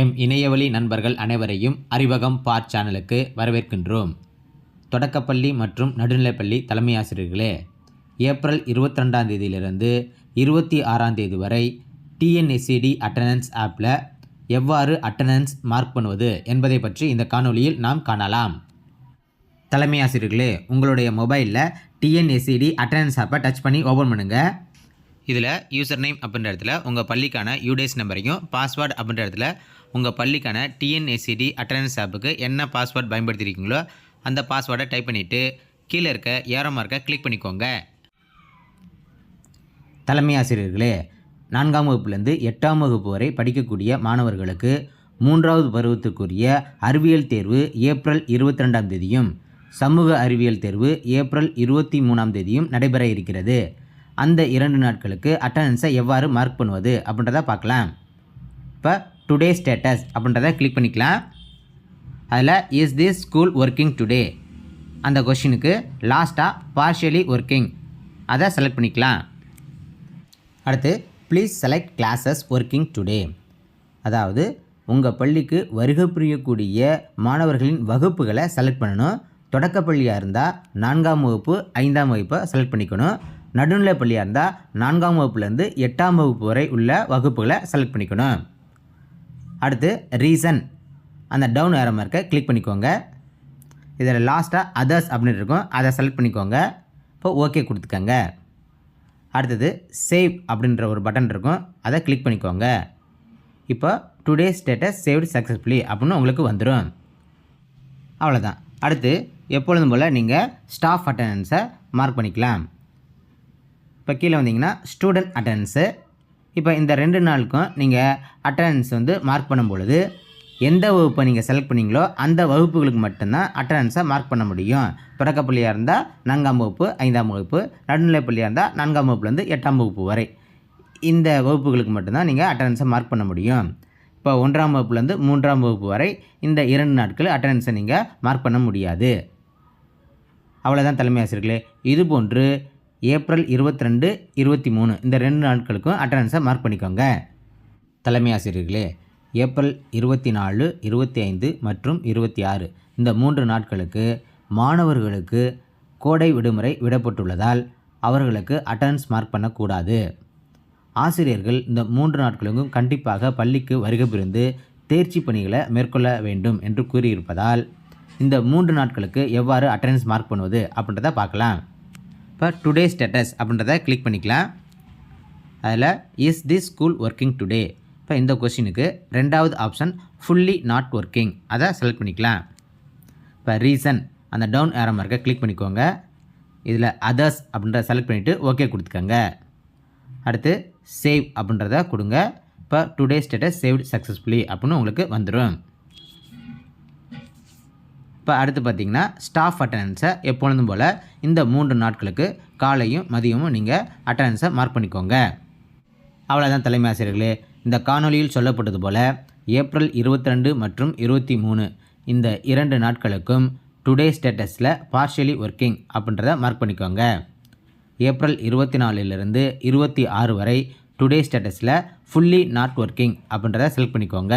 M இணையவழி நண்பர்கள் அனைவரையும் அறிவகம் பார் சேனலுக்கு வரவேற்கின்றோம். தொடக்கப்பள்ளி மற்றும் நடுநிலைப்பள்ளி தலைமை ஆசிரியர்களே ஏப்ரல் இருபத்தி ரெண்டாம் தேதியிலிருந்து இருபத்தி ஆறாம் தேதி வரை டிஎன்எஸ்சிடி அட்டண்டன்ஸ் ஆப்பில் எவ்வாறு அட்டண்டன்ஸ் மார்க் பண்ணுவது என்பதை பற்றி இந்த காணொலியில் நாம் காணலாம். தலைமை ஆசிரியர்களே உங்களுடைய மொபைலில் டிஎன்எஸ்சிடி அட்டண்டன்ஸ் ஆப்பை டச் பண்ணி ஓப்பன் பண்ணுங்கள் இதில் யூசர் நேம் அப்படின்ற இடத்துல உங்கள் பள்ளிக்கான யூடேஸ் நம்பரையும் பாஸ்வேர்டு அப்படின்ற இடத்துல உங்கள் பள்ளிக்கான டிஎன்எஸ்சிடி அட்டண்டன்ஸ் ஆப்புக்கு என்ன பாஸ்வேர்டு பயன்படுத்தியிருக்கீங்களோ அந்த பாஸ்வேர்டை டைப் பண்ணிவிட்டு கீழே இருக்க ஏரோ மார்க்கை கிளிக் பண்ணிக்கோங்க. தலைமை ஆசிரியர்களே நான்காம் வகுப்புலேருந்து எட்டாம் வகுப்பு வரை படிக்கக்கூடிய மாணவர்களுக்கு மூன்றாவது பருவத்துக்குரிய அறிவியல் தேர்வு ஏப்ரல் இருபத்தி ரெண்டாம் தேதியும் சமூக அறிவியல் தேர்வு ஏப்ரல் இருபத்தி மூணாம் தேதியும் நடைபெற இருக்கிறது. அந்த இரண்டு நாட்களுக்கு அட்டண்டன்ஸை எவ்வாறு மார்க் பண்ணுவது அப்படின்றத பார்க்கலாம். இப்போ டுடே ஸ்டேட்டஸ் அப்படின்றத கிளிக் பண்ணிக்கலாம். அதில் is this school working today அந்த கொஷினுக்கு லாஸ்ட்டாக பார்ஷியலி ஒர்க்கிங் அதை செலக்ட் பண்ணிக்கலாம். அடுத்து please select classes working today அதாவது உங்கள் பள்ளிக்கு வருகை புரியக்கூடிய மாணவர்களின் வகுப்புகளை செலக்ட் பண்ணணும். தொடக்கப்பள்ளியாக இருந்தால் நான்காம் வகுப்பு ஐந்தாம் வகுப்பை செலக்ட் பண்ணிக்கணும். நடுநிலை பள்ளியாக இருந்தால் நான்காம் வகுப்புலேருந்து எட்டாம் வகுப்பு வரை உள்ள வகுப்புகளை செலக்ட் பண்ணிக்கணும். அடுத்து ரீசன் அந்த டவுன் ஏற மார்க்கை கிளிக் பண்ணிக்கோங்க. இதில் லாஸ்ட்டாக அதர்ஸ் அப்படின்னு இருக்கும். அதை செலக்ட் பண்ணிக்கோங்க. இப்போ ஓகே கொடுத்துக்கோங்க. அடுத்தது சேவ் அப்படின்ற ஒரு பட்டன் இருக்கும். அதை கிளிக் பண்ணிக்கோங்க. இப்போ டுடே ஸ்டேட்டஸ் சேவ்டு சக்ஸஸ்ஃபுல்லி அப்படின்னு உங்களுக்கு வந்துடும் அவ்வளோதான் அடுத்து எப்பொழுதும் போல் நீங்கள் ஸ்டாஃப் அட்டண்டன்ஸை மார்க் பண்ணிக்கலாம். இப்போ கீழே வந்தீங்கன்னா ஸ்டூடெண்ட் அட்டண்டன்ஸு இப்போ இந்த ரெண்டு நாளுக்கும் நீங்கள் அட்டண்டன்ஸ் வந்து மார்க் பண்ணும் பொழுது எந்த வகுப்பை நீங்கள் செலக்ட் பண்ணீங்களோ அந்த வகுப்புகளுக்கு மட்டும்தான் அட்டண்டன்ஸை மார்க் பண்ண முடியும். தொடக்கப்பள்ளியாக இருந்தால் நான்காம் வகுப்பு ஐந்தாம் வகுப்பு நடுநிலைப்பள்ளியாக இருந்தால் நான்காம் வகுப்புலேருந்து எட்டாம் வகுப்பு வரை. இந்த வகுப்புகளுக்கு மட்டும்தான் நீங்கள் அட்டண்டன்ஸை மார்க் பண்ண முடியும். இப்போ ஒன்றாம் வகுப்புலேருந்து மூன்றாம் வகுப்பு வரை இந்த இரண்டு நாட்கள் அட்டண்டன்ஸை நீங்கள் மார்க் பண்ண முடியாது. அவ்வளோதான் தலைமை ஆசிரியர்களே. இதுபோன்று ஏப்ரல் இருபத்தி ரெண்டு இருபத்தி மூணு இந்த ரெண்டு நாட்களுக்கும் அட்டண்டன்ஸை மார்க் பண்ணிக்கோங்க. தலைமை ஆசிரியர்களே ஏப்ரல் இருபத்தி நாலு இருபத்தி ஐந்து மற்றும் இருபத்தி ஆறு இந்த மூன்று நாட்களுக்கு மாணவர்களுக்கு கோடை விடுமுறை விடப்பட்டுள்ளதால் அவர்களுக்கு அட்டண்டன்ஸ் மார்க் பண்ணக்கூடாது. ஆசிரியர்கள் இந்த மூன்று நாட்களுக்கும் கண்டிப்பாக பள்ளிக்கு வருகை புரிந்து தேர்ச்சி பணிகளை மேற்கொள்ள வேண்டும் என்று கூறியிருப்பதால் இந்த மூன்று நாட்களுக்கு எவ்வாறு அட்டண்டன்ஸ் மார்க் பண்ணுவது அப்படின்றத பார்க்கலாம். இப்போ டுடே ஸ்டேட்டஸ் அப்படின்றத கிளிக் பண்ணிக்கலாம். அதில் is this school working today இப்போ இந்த கொஷினுக்கு ரெண்டாவது ஆப்ஷன் ஃபுல்லி நாட் ஒர்க்கிங் அதை செலக்ட் பண்ணிக்கலாம். இப்போ ரீசன் அந்த டவுன் ஏரோ இருக்க கிளிக் பண்ணிக்கோங்க. இதில் அதர்ஸ் அப்படின்றத செலக்ட் பண்ணிவிட்டு ஓகே கொடுத்துக்கோங்க. அடுத்து சேவ் அப்படின்றத கொடுங்க. இப்போ டுடே ஸ்டேட்டஸ் சேவ்டு சக்ஸஸ்ஃபுல்லி அப்படின்னு உங்களுக்கு வந்துடும். இப்போ அடுத்து பார்த்தீங்கன்னா ஸ்டாஃப் அட்டண்டன்ஸை எப்பொழுதும் போல் இந்த மூன்று நாட்களுக்கு காலையும் மதியமும் நீங்கள் அட்டண்டன்ஸை மார்க் பண்ணிக்கோங்க. அவ்வளோதான் தலைமை ஆசிரியர்களே. இந்த காணொளியில் சொல்லப்பட்டது போல் ஏப்ரல் இருபத்தி ரெண்டு மற்றும் இருபத்தி மூணு இந்த இரண்டு நாட்களுக்கும் டுடே ஸ்டேட்டஸில் பார்ஷியலி ஒர்க்கிங் அப்படின்றத மார்க் பண்ணிக்கோங்க. ஏப்ரல் இருபத்தி நாலுலேருந்து இருபத்தி ஆறு வரை டுடே ஸ்டேட்டஸில் ஃபுல்லி நாட் ஒர்க்கிங் அப்படின்றத செலக்ட் பண்ணிக்கோங்க.